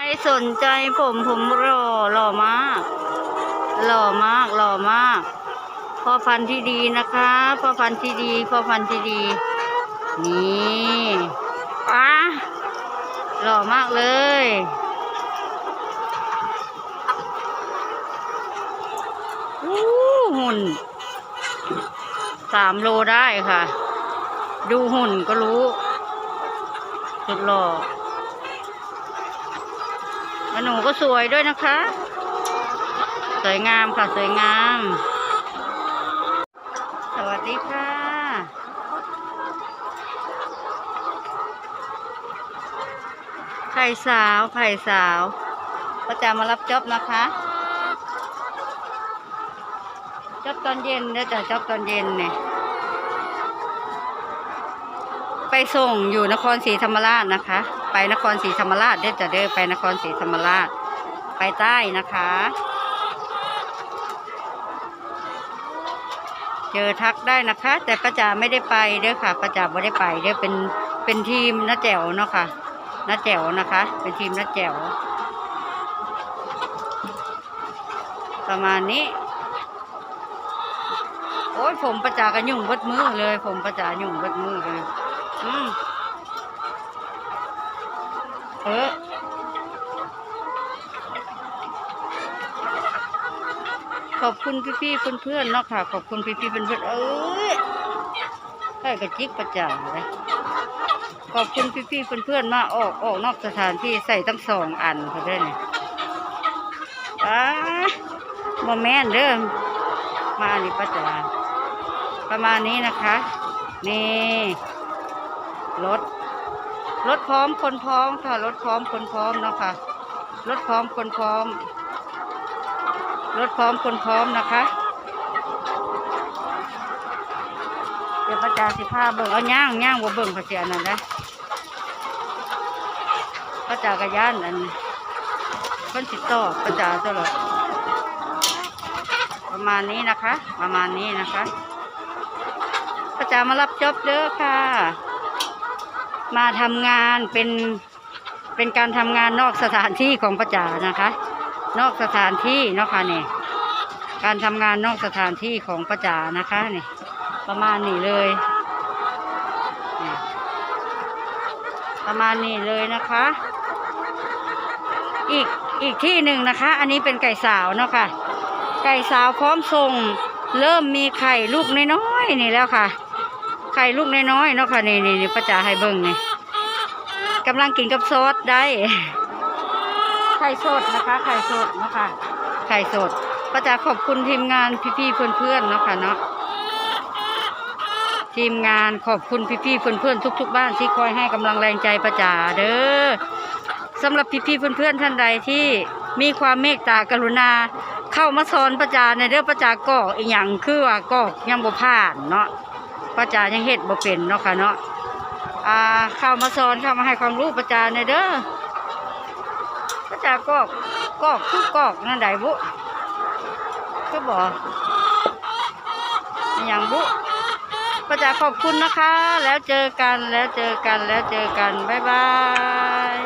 ใครสนใจผมผมหล่อหล่อมาก หล่อมากหล่อมากพ่อพันธุ์ที่ดีนะคะพ่อพันธุ์ที่ดีพ่อพันธุ์ที่ดี นี่อะหล่อมากเลยอู้หุ่นสามโลได้ค่ะ ดูหุ่นก็รู้สุดหล่อ หนูก็สวยด้วยนะคะ สวยงามค่ะสวยงาม สวัสดีค่ะไข่สาวไข่สาวก็จะมารับจ็อบนะคะจ็อบตอนเย็นเด้อจ้ะจ็อบตอนเย็นเนี่ย ไปส่งอยู่นครศรีธรรมราชนะคะ ไปนครศรีธรรมราชเด้อจะเด้อไปนครศรีธรรมราช ไปใต้นะคะ เจอทักได้นะคะ แต่ป้าจ๋าไม่ได้ไปเด้อค่ะป้าจ๋าไม่ได้ไปเด้อเป็นเป็นทีมน้าแจ๋วเนาะค่ะน้าแจ๋วนะคะ เป็นทีมน้าแจ๋วประมาณนี้ โอ้ยผมประจากระยุ่งเบดมือเลย ผมประจายุ่งเบดมือเลย อืมเออขอบคุณพี่ๆเพื่อนๆเนาะค่ะ ขอบคุณพี่ๆเพื่อนๆเอ้ยใกล้กับจิกประจาเลยขอบคุณพี่ๆเพื่อนๆมาออกออกนอกสถานที่ใส่ทั้งสองอันเขาได้วยนี่อ้าโมแมนเด้อมานี่ประจาประมาณนี้นะคะ นี่ รถ รถพร้อมคนพร้อมค่ะ รถพร้อมคนพร้อมเนาะค่ะ รถพร้อมคนพร้อม รถพร้อมคนพร้อมนะคะ เดี๋ยวประจาสิผ้าเบิ่งเอาย่างย่างว่าเบิ่งพระเสียนั่นนะพระจากระยานอันคนติดต่อประจาตลอดประมาณนี้นะคะ ประมาณนี้นะคะประจามารับจอบเด้อค่ะ มาทำงานเป็นเป็นการทำงานนอกสถานที่ของประจานะคะ นอกสถานที่เนาะค่ะนี่การทำงานนอกสถานที่ของประจานะคะนี่ประมาณนี้เลย ประมาณนี้เลยนะคะ อีกอีกที่หนึ่งนะคะ อันนี้เป็นไก่สาวเนาะค่ะ ไก่สาวพร้อมส่งเริ่มมีไข่ลูกน้อยๆนี่แล้วค่ะ ข่ลูกน้อยๆเนาะค่ะนี่นี่นี่ป้าจ๋าให้เบิ่งนี่กำลังกินกับซอสได้ไข่สดนะคะไข่สดเนาะค่ะไข่สดป้าจ๋าขอบคุณทีมงานพี่ๆเพื่อนๆเนาะค่ะเนาะทีมงานขอบคุณพี่ๆเพื่อนๆทุก ๆ บ้านที่คอยให้กำลังแรงใจป้าจ๋าเด้อสำหรับพี่ๆเพื่อนๆท่านใดที่มีความเมตตากรุณาเข้ามาสอนประจาในเรื่องประจากอกอีหยังคือว่ากอกยังบ่ผ่านเนาะ ประจายังเฮ็ดบ่เป็นเนาะค่ะเนาะอ่าเข้ามาสอนเข้ามาให้ความรู้ประจาในเด้อประจากอกกอกคือกอกนั่นใดบุคือบ่อหยังบุประจาขอบคุณนะคะ แล้วเจอกันแล้วเจอกันแล้วเจอกันบ๊ายบาย